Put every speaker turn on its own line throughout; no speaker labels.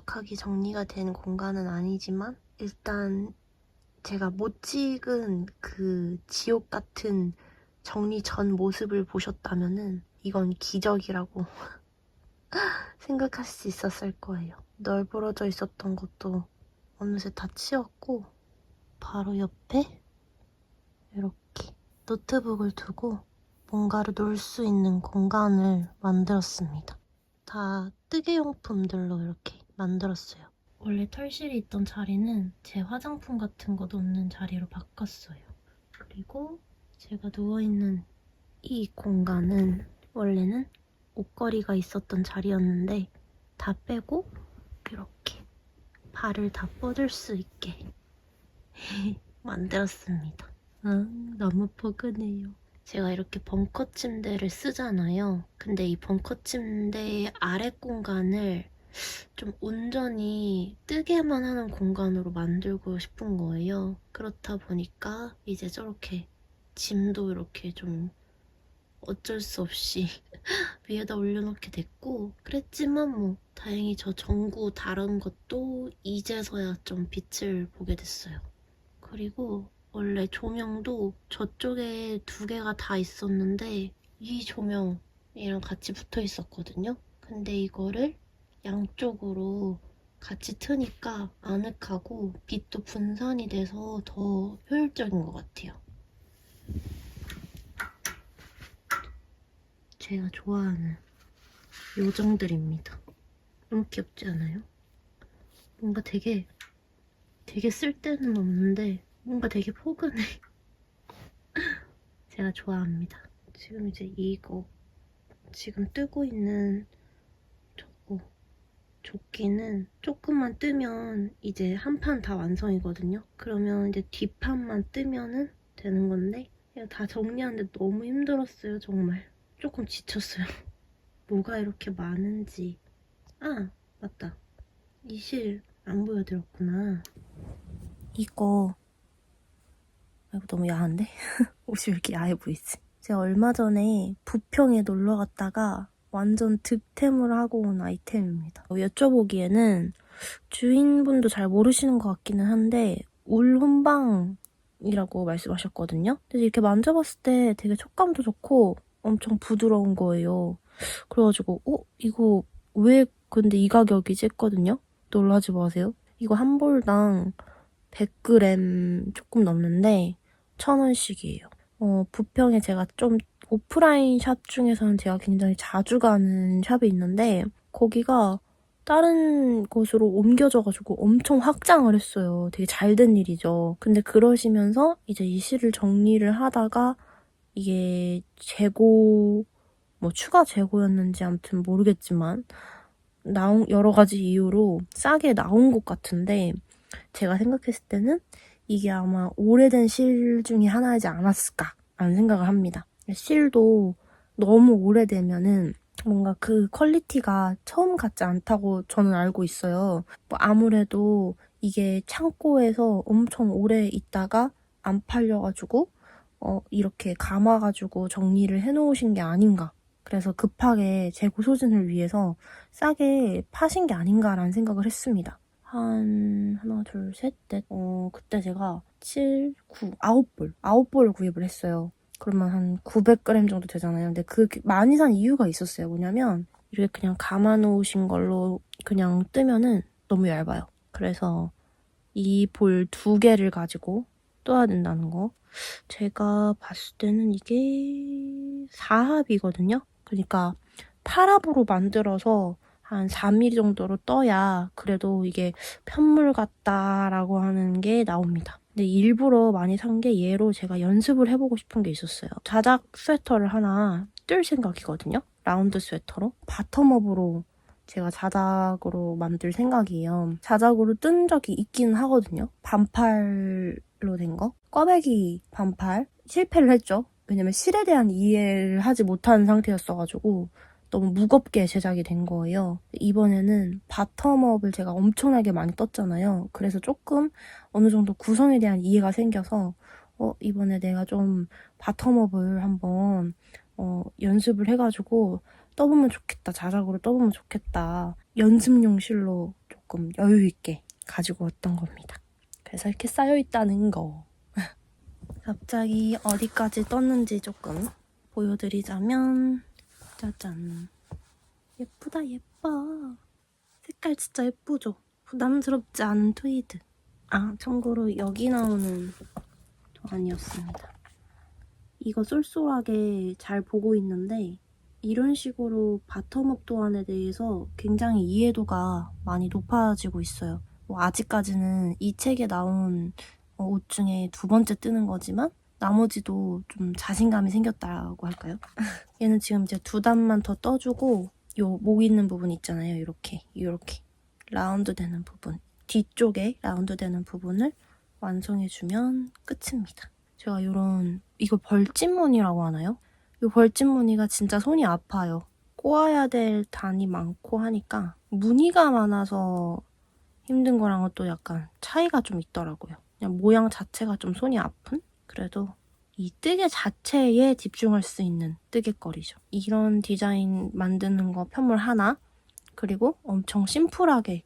완벽하게 정리가 된 공간은 아니지만 일단 제가 못 찍은 그 지옥 같은 정리 전 모습을 보셨다면은 이건 기적이라고 생각할 수 있었을 거예요. 널브러져 있었던 것도 어느새 다 치웠고 바로 옆에 이렇게 노트북을 두고 뭔가를 놓을 수 있는 공간을 만들었습니다. 다 뜨개 용품들로 이렇게 만들었어요. 원래 털실이 있던 자리는 제 화장품 같은 거 놓는 자리로 바꿨어요. 그리고 제가 누워있는 이 공간은 원래는 옷걸이가 있었던 자리였는데 다 빼고 이렇게 발을 다 뻗을 수 있게 만들었습니다. 아, 너무 포근해요. 제가 이렇게 벙커 침대를 쓰잖아요. 근데 이 벙커 침대의 아래 공간을 좀 온전히 뜨게만 하는 공간으로 만들고 싶은 거예요. 그렇다 보니까 이제 저렇게 짐도 이렇게 좀 어쩔 수 없이 위에다 올려놓게 됐고 그랬지만 뭐 다행히 저 전구 다른 것도 이제서야 좀 빛을 보게 됐어요. 그리고 원래 조명도 저쪽에 두 개가 다 있었는데 이 조명이랑 같이 붙어 있었거든요. 근데 이거를 양쪽으로 같이 트니까 아늑하고 빛도 분산이 돼서 더 효율적인 것 같아요. 제가 좋아하는 요정들입니다. 너무 귀엽지 않아요? 뭔가 되게 되게 쓸데는 없는데 뭔가 되게 포근해. 제가 좋아합니다. 지금 이제 이거 지금 뜨고 있는 조끼는 조금만 뜨면 이제 한 판 다 완성이거든요. 그러면 이제 뒷판만 뜨면은 되는 건데 다 정리하는데 너무 힘들었어요, 정말. 조금 지쳤어요. 뭐가 이렇게 많은지. 아, 맞다. 이 실 안 보여드렸구나. 이거 이거 너무 야한데? 옷이 왜 이렇게 야해 보이지? 제가 얼마 전에 부평에 놀러 갔다가 완전 득템을 하고 온 아이템입니다. 어, 여쭤보기에는 주인분도 잘 모르시는 것 같기는 한데 울 혼방이라고 말씀하셨거든요. 근데 이렇게 만져봤을 때 되게 촉감도 좋고 엄청 부드러운 거예요. 그래가지고 어? 이거 왜 근데 이 가격이지 했거든요. 놀라지 마세요. 이거 한 볼당 100g 조금 넘는데 1000원씩이에요. 어, 부평에 제가 좀 오프라인 샵 중에서는 제가 굉장히 자주 가는 샵이 있는데 거기가 다른 곳으로 옮겨져가지고 엄청 확장을 했어요. 되게 잘 된 일이죠. 근데 그러시면서 이제 이 실을 정리를 하다가 이게 재고 뭐 추가 재고였는지 아무튼 모르겠지만 나온 여러 가지 이유로 싸게 나온 것 같은데 제가 생각했을 때는 이게 아마 오래된 실 중에 하나이지 않았을까 라는 생각을 합니다. 실도 너무 오래되면은 뭔가 그 퀄리티가 처음 같지 않다고 저는 알고 있어요. 뭐 아무래도 이게 창고에서 엄청 오래 있다가 안 팔려가지고 어, 이렇게 감아가지고 정리를 해놓으신 게 아닌가. 그래서 급하게 재고 소진을 위해서 싸게 파신 게 아닌가라는 생각을 했습니다. 한 하나 둘 셋 넷. 어 그때 제가 7, 9, 9볼 9볼을 구입을 했어요. 그러면 한 900g 정도 되잖아요. 근데 그 많이 산 이유가 있었어요. 뭐냐면 이렇게 그냥 감아 놓으신 걸로 그냥 뜨면은 너무 얇아요. 그래서 이 볼 두 개를 가지고 떠야 된다는 거. 제가 봤을 때는 이게 4합이거든요. 그러니까 8합으로 만들어서 한 4mm 정도로 떠야 그래도 이게 편물 같다라고 하는 게 나옵니다. 근데 일부러 많이 산 게 얘로 제가 연습을 해보고 싶은 게 있었어요. 자작 스웨터를 하나 뜰 생각이거든요. 라운드 스웨터로. 바텀업으로 제가 자작으로 만들 생각이에요. 자작으로 뜬 적이 있긴 하거든요. 반팔로 된 거. 꽈배기 반팔. 실패를 했죠. 왜냐면 실에 대한 이해를 하지 못한 상태였어가지고 너무 무겁게 제작이 된 거예요. 이번에는 바텀업을 제가 엄청나게 많이 떴잖아요. 그래서 조금 어느 정도 구성에 대한 이해가 생겨서 어, 이번에 내가 좀 바텀업을 한번 어, 연습을 해가지고 떠보면 좋겠다. 자작으로 떠보면 좋겠다. 연습용 실로 조금 여유 있게 가지고 왔던 겁니다. 그래서 이렇게 쌓여 있다는 거. 갑자기 어디까지 떴는지 조금 보여드리자면 짜잔 예쁘다 예뻐. 색깔 진짜 예쁘죠? 부담스럽지 않은 트위드 아 참고로 여기 나오는 도안이었습니다. 이거 쏠쏠하게 잘 보고 있는데 이런 식으로 바텀업 도안에 대해서 굉장히 이해도가 많이 높아지고 있어요. 뭐 아직까지는 이 책에 나온 어, 옷 중에 두 번째 뜨는 거지만 나머지도 좀 자신감이 생겼다고 할까요? 얘는 지금 이제 두 단만 더 떠주고 요 목 있는 부분 있잖아요. 이렇게 이렇게 라운드 되는 부분 뒤쪽에 라운드 되는 부분을 완성해주면 끝입니다. 제가 요런 이거 벌집 무늬라고 하나요? 요 벌집 무늬가 진짜 손이 아파요. 꼬아야 될 단이 많고 하니까 무늬가 많아서 힘든 거랑은 또 약간 차이가 좀 있더라고요. 그냥 모양 자체가 좀 손이 아픈? 그래도 이 뜨개 자체에 집중할 수 있는 뜨개거리죠. 이런 디자인 만드는 거 편물 하나, 그리고 엄청 심플하게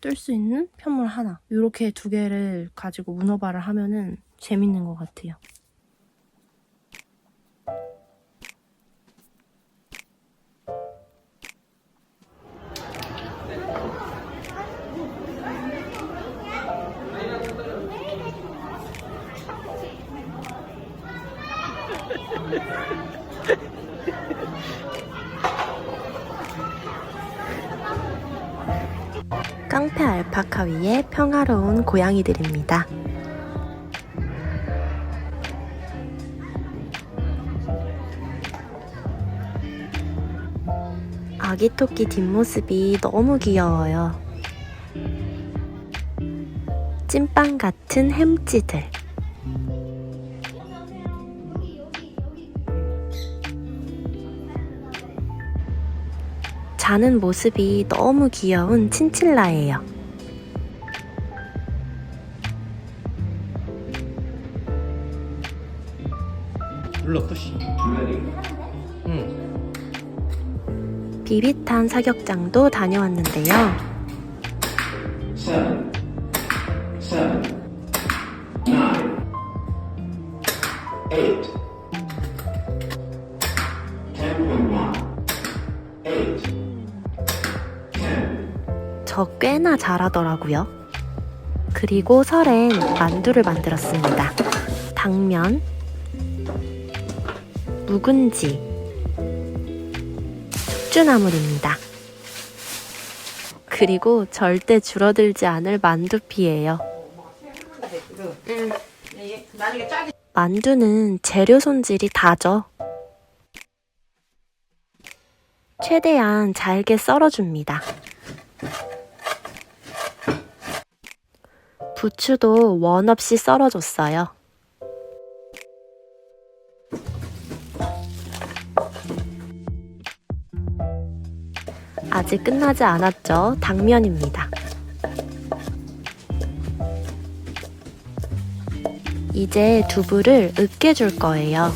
뜰 수 있는 편물 하나. 이렇게 두 개를 가지고 문어발을 하면은 재밌는 것 같아요. 깡패 알파카 위에 평화로운 고양이들입니다. 아기 토끼 뒷모습이 너무 귀여워요. 찐빵 같은 햄찌들. 자는 모습이 너무 귀여운 친칠라예요.
눌러 푸시. 응.
비비탄 사격장도 다녀왔는데요.
seven, seven, nine, eight,
저 꽤나 잘하더라고요. 그리고 설엔 만두를 만들었습니다. 당면, 묵은지, 숙주나물입니다. 그리고 절대 줄어들지 않을 만두피예요. 만두는 재료 손질이 다죠. 최대한 잘게 썰어줍니다. 부추도 원 없이 썰어줬어요. 아직 끝나지 않았죠. 당면입니다. 이제 두부를 으깨 줄 거예요.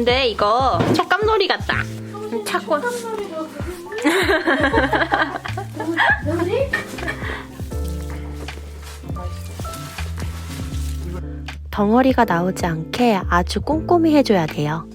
근데 이거 촉감놀이 같다. 찾고. 덩어리가 나오지 않게 아주 꼼꼼히 해줘야 돼요.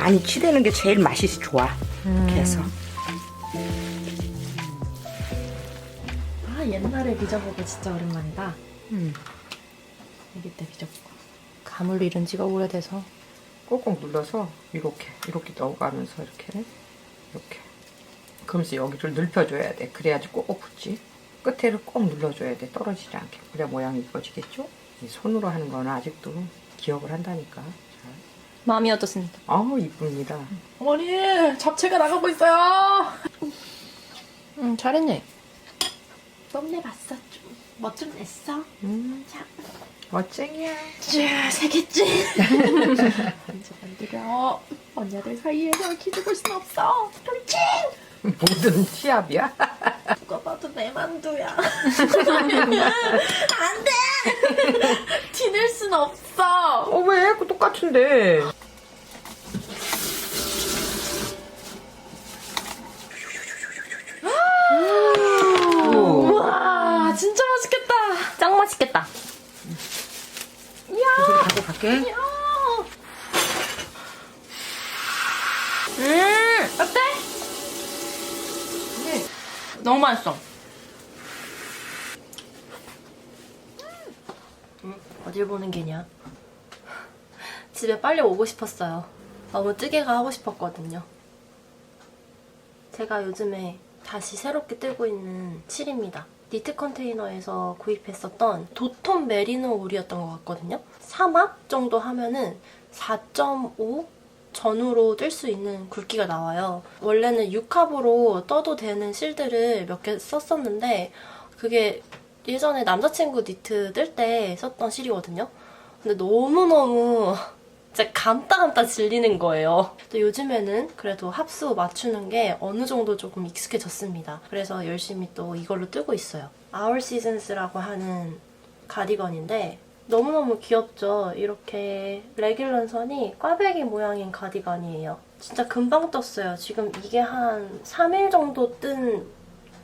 많이 치대는 게 제일 맛이 좋아. 그래서
아 옛날에 빚어보고 진짜 오랜만이다.
음,
아기 때 빚어보고. 가물 잃은 지가 오래돼서.
꼭꼭 눌러서 이렇게 이렇게 넣어가면서 이렇게 이렇게. 그러면서 여기를 늙혀줘야 돼. 그래야지 꼭꼭 붙지. 끝에를 꼭 눌러줘야 돼. 떨어지지 않게. 그래야 모양이 이뻐지겠죠? 이 손으로 하는 거는 아직도 기억을 한다니까. 자.
마음이 어떻습니까?
아우 이쁩니다.
어머니 잡채가 나가고 있어요. 응 잘했네. 뽐내봤어 좀. 멋좀 냈어.
음,
자,
멋쟁이야.
자, 세겠지. 언제 만들어? 언니들 사이에서 기죽을 순 없어. 그렇지.
모든 시합이야.
누가 내 만두야. 안 돼. 티낼 순 없어.
어, 왜? 그 똑같은데. 오.
와, 진짜 맛있겠다.
짱 맛있겠다.
소리 갖고 갈게.
음, 어때? 너무 맛있어. 음, 어딜 보는 게냐? 집에 빨리 오고 싶었어요. 너무 뜨개가 하고 싶었거든요. 제가 요즘에 다시 새롭게 뜨고 있는 칠입니다. 니트 컨테이너에서 구입했었던 도톰 메리노 울이었던 것 같거든요. 3합 정도 하면은 4.5 전후로 뜰 수 있는 굵기가 나와요. 원래는 6합으로 떠도 되는 실들을 몇 개 썼었는데 그게 예전에 남자친구 니트 뜰 때 썼던 실이거든요. 근데 너무너무 진짜 감다 질리는 거예요. 또 요즘에는 그래도 합수 맞추는 게 어느 정도 조금 익숙해졌습니다. 그래서 열심히 또 이걸로 뜨고 있어요. Our Seasons라고 하는 가디건인데 너무너무 귀엽죠? 이렇게 레귤런 선이 꽈배기 모양인 가디건이에요. 진짜 금방 떴어요. 지금 이게 한 3일 정도 뜬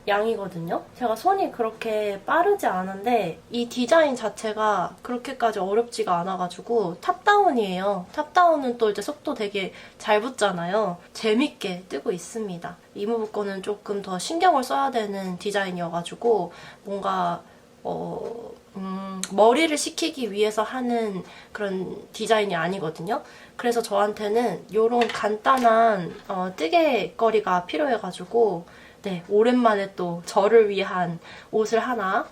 양이거든요. 제가 손이 그렇게 빠르지 않은데 이 디자인 자체가 그렇게까지 어렵지가 않아가지고 탑다운이에요. 탑다운은 또 이제 속도 되게 잘 붙잖아요. 재밌게 뜨고 있습니다. 이무브 거는 조금 더 신경을 써야 되는 디자인이어가지고 뭔가 어, 음, 머리를 식히기 위해서 하는 그런 디자인이 아니거든요. 그래서 저한테는 이런 간단한 어, 뜨개거리가 필요해가지고 네, 오랜만에 또 저를 위한 옷을 하나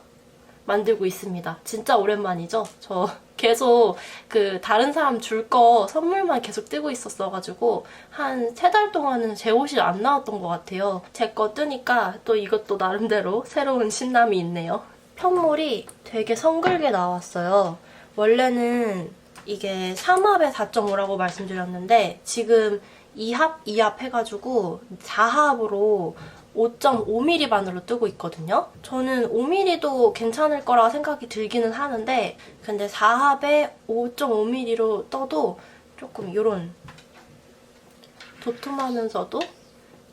만들고 있습니다. 진짜 오랜만이죠? 저 계속 그 다른 사람 줄 거 선물만 계속 뜨고 있었어가지고 한 세 달 동안은 제 옷이 안 나왔던 것 같아요. 제 거 뜨니까 또 이것도 나름대로 새로운 신남이 있네요. 편물이 되게 성글게 나왔어요. 원래는 이게 3합에 4.5라고 말씀드렸는데 지금 2합, 2합 해가지고 4합으로 5.5mm 반으로 뜨고 있거든요. 저는 5mm도 괜찮을 거라 생각이 들기는 하는데 근데 4합에 5.5mm로 떠도 조금 이런 도톰하면서도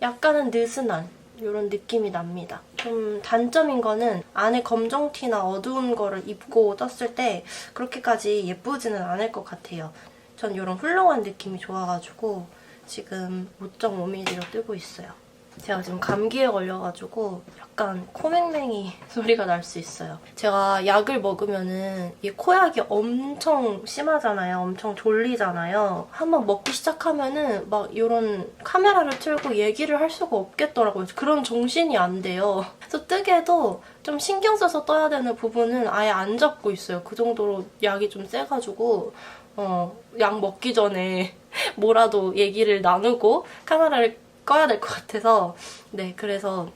약간은 느슨한 이런 느낌이 납니다. 좀 단점인 거는 안에 검정 티나 어두운 거를 입고 떴을 때 그렇게까지 예쁘지는 않을 것 같아요. 전 이런 훌렁한 느낌이 좋아가지고 지금 5.5mm로 뜨고 있어요. 제가 지금 감기에 걸려가지고 약간 코맹맹이 소리가 날 수 있어요. 제가 약을 먹으면은 이 코약이 엄청 심하잖아요. 엄청 졸리잖아요. 한번 먹기 시작하면은 막 이런 카메라를 틀고 얘기를 할 수가 없겠더라고요. 그런 정신이 안 돼요. 그래서 뜨개도 좀 신경 써서 떠야 되는 부분은 아예 안 잡고 있어요. 그 정도로 약이 좀 세가지고 어, 약 먹기 전에 뭐라도 얘기를 나누고 카메라를 꺼야 될 것 같아서 네 그래서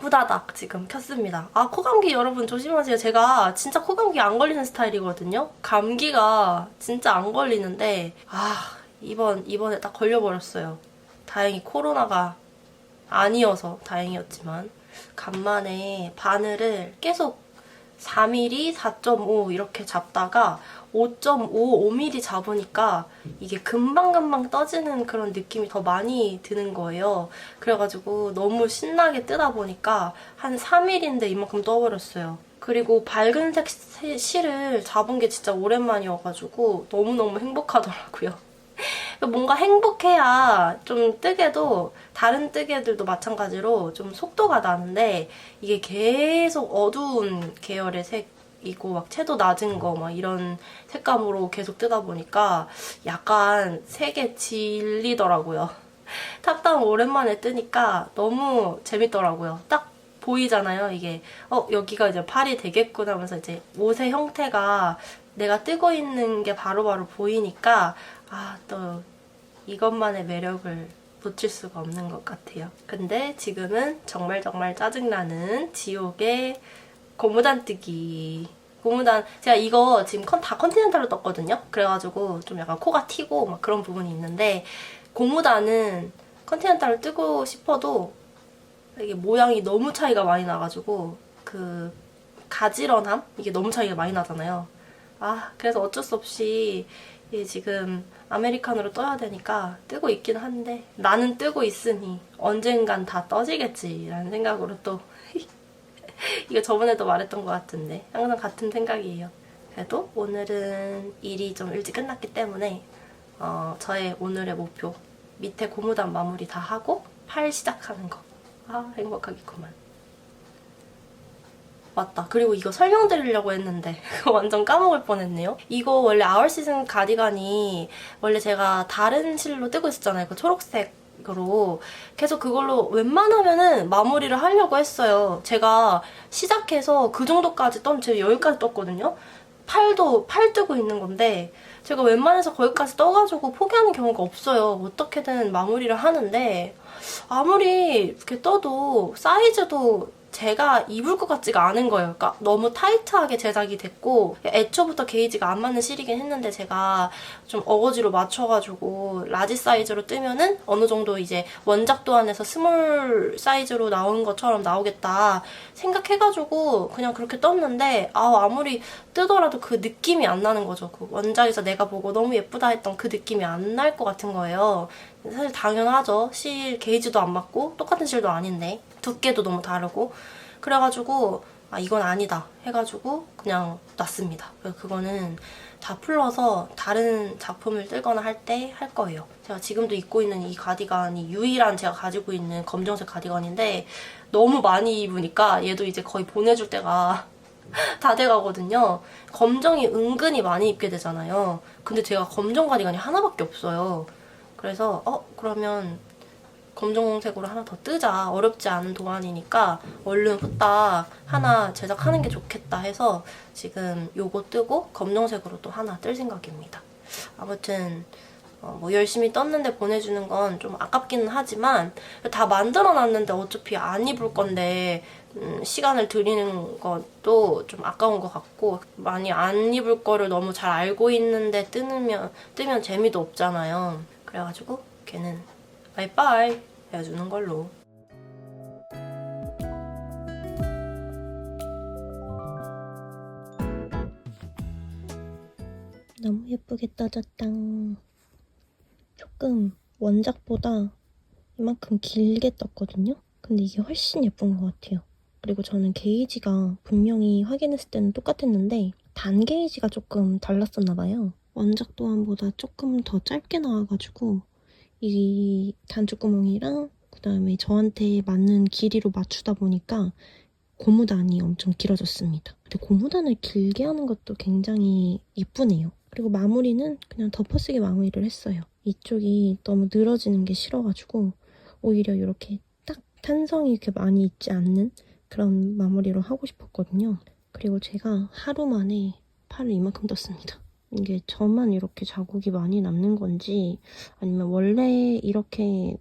후다닥 지금 켰습니다. 아 코감기 여러분 조심하세요. 제가 진짜 코감기 안 걸리는 스타일이거든요. 감기가 진짜 안 걸리는데 아 이번 이번에 딱 걸려 버렸어요. 다행히 코로나가 아니어서 다행이었지만 간만에 바늘을 계속 4mm, 4.5 이렇게 잡다가 5.5, 5mm 잡으니까 이게 금방금방 떠지는 그런 느낌이 더 많이 드는 거예요. 그래가지고 너무 신나게 뜨다 보니까 한 3mm인데 이만큼 떠버렸어요. 그리고 밝은색 시- 실을 잡은 게 진짜 오랜만이어가지고 너무너무 행복하더라고요. 뭔가 행복해야 좀 뜨개도 다른 뜨개들도 마찬가지로 좀 속도가 나는데 이게 계속 어두운 계열의 색이고 막 채도 낮은 거 막 이런 색감으로 계속 뜨다 보니까 약간 색에 질리더라고요. 탑다운 오랜만에 뜨니까 너무 재밌더라고요. 딱 보이잖아요. 이게 어 여기가 이제 팔이 되겠구나 하면서 이제 옷의 형태가 내가 뜨고 있는 게 바로바로 보이니까 아 또 이것만의 매력을 붙일 수가 없는 것 같아요. 근데 지금은 정말 정말 짜증나는 지옥의 고무단 뜨기. 고무단 제가 이거 지금 컨, 다 컨티넨탈로 떴거든요. 그래가지고 좀 약간 코가 튀고 막 그런 부분이 있는데 고무단은 컨티넨탈로 뜨고 싶어도 이게 모양이 너무 차이가 많이 나가지고 그 가지런함 이게 너무 차이가 많이 나잖아요. 아 그래서 어쩔 수 없이 이 지금 아메리카노로 떠야 되니까 뜨고 있긴 한데 나는 뜨고 있으니 언젠간 다 떠지겠지라는 생각으로 또 이거 저번에도 말했던 것 같은데 항상 같은 생각이에요. 그래도 오늘은 일이 좀 일찍 끝났기 때문에 어, 저의 오늘의 목표 밑에 고무단 마무리 다 하고 팔 시작하는 거. 아 행복하겠구만. 맞다. 그리고 이거 설명드리려고 했는데 완전 까먹을 뻔했네요. 이거 원래 아울 시즌 가디건이 원래 제가 다른 실로 뜨고 있었잖아요. 그 초록색 으로. 계속 그걸로 웬만하면은 마무리를 하려고 했어요. 제가 시작해서 그 정도까지 떴, 제가 여기까지 떴거든요. 팔도 팔 뜨고 있는 건데 제가 웬만해서 거기까지 떠가지고 포기하는 경우가 없어요. 어떻게든 마무리를 하는데 아무리 이렇게 떠도 사이즈도 제가 입을 것 같지가 않은 거예요. 그러니까 너무 타이트하게 제작이 됐고 애초부터 게이지가 안 맞는 실이긴 했는데 제가 좀 어거지로 맞춰가지고 라지 사이즈로 뜨면은 어느 정도 이제 원작도 안에서 스몰 사이즈로 나온 것처럼 나오겠다 생각해가지고 그냥 그렇게 떴는데 아 아무리 뜨더라도 그 느낌이 안 나는 거죠. 그 원작에서 내가 보고 너무 예쁘다 했던 그 느낌이 안 날 것 같은 거예요. 사실 당연하죠. 실 게이지도 안 맞고 똑같은 실도 아닌데 두께도 너무 다르고 그래가지고 아 이건 아니다 해가지고 그냥 놨습니다. 그거는 다 풀러서 다른 작품을 뜨거나 할 때 할 거예요. 제가 지금도 입고 있는 이 가디건이 유일한 제가 가지고 있는 검정색 가디건인데 너무 많이 입으니까 얘도 이제 거의 보내줄 때가 다 돼가거든요. 검정이 은근히 많이 입게 되잖아요. 근데 제가 검정 가디건이 하나밖에 없어요. 그래서 어 그러면 검정색으로 하나 더 뜨자 어렵지 않은 도안이니까 얼른 후딱 하나 제작하는 게 좋겠다 해서 지금 요거 뜨고 검정색으로 또 하나 뜰 생각입니다. 아무튼 어, 뭐 열심히 떴는데 보내주는 건 좀 아깝기는 하지만 다 만들어놨는데 어차피 안 입을 건데 음, 시간을 들이는 것도 좀 아까운 것 같고 많이 안 입을 거를 너무 잘 알고 있는데 뜨면 뜨면 재미도 없잖아요. 그래가지고 걔는 바이바이 해주는 걸로. 너무 예쁘게 떠졌다. 조금 원작보다 이만큼 길게 떴거든요? 근데 이게 훨씬 예쁜 것 같아요. 그리고 저는 게이지가 분명히 확인했을 때는 똑같았는데 단 게이지가 조금 달랐었나 봐요. 원작 도안보다 조금 더 짧게 나와가지고 이 단추구멍이랑 그 다음에 저한테 맞는 길이로 맞추다 보니까 고무단이 엄청 길어졌습니다. 근데 고무단을 길게 하는 것도 굉장히 예쁘네요. 그리고 마무리는 그냥 덮어쓰기 마무리를 했어요. 이쪽이 너무 늘어지는 게 싫어가지고 오히려 이렇게 딱 탄성이 이렇게 많이 있지 않는 그런 마무리로 하고 싶었거든요. 그리고 제가 하루 만에 팔을 이만큼 떴습니다. 이게 저만 이렇게 자국이 많이 남는 건지 아니면 원래 이렇게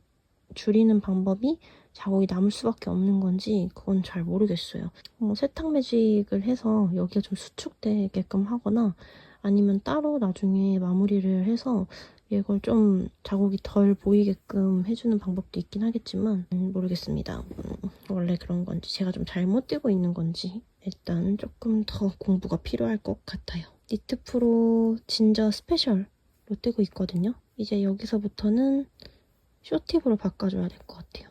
줄이는 방법이 자국이 남을 수밖에 없는 건지 그건 잘 모르겠어요. 뭐 세탁 매직을 해서 여기가 좀 수축되게끔 하거나 아니면 따로 나중에 마무리를 해서 이걸 좀 자국이 덜 보이게끔 해주는 방법도 있긴 하겠지만 음, 모르겠습니다. 음, 원래 그런 건지 제가 좀 잘못 뜨고 있는 건지 일단 조금 더 공부가 필요할 것 같아요. 니트 프로 진저 스페셜로 뜨고 있거든요. 이제 여기서부터는 쇼팁으로 바꿔줘야 될 것 같아요.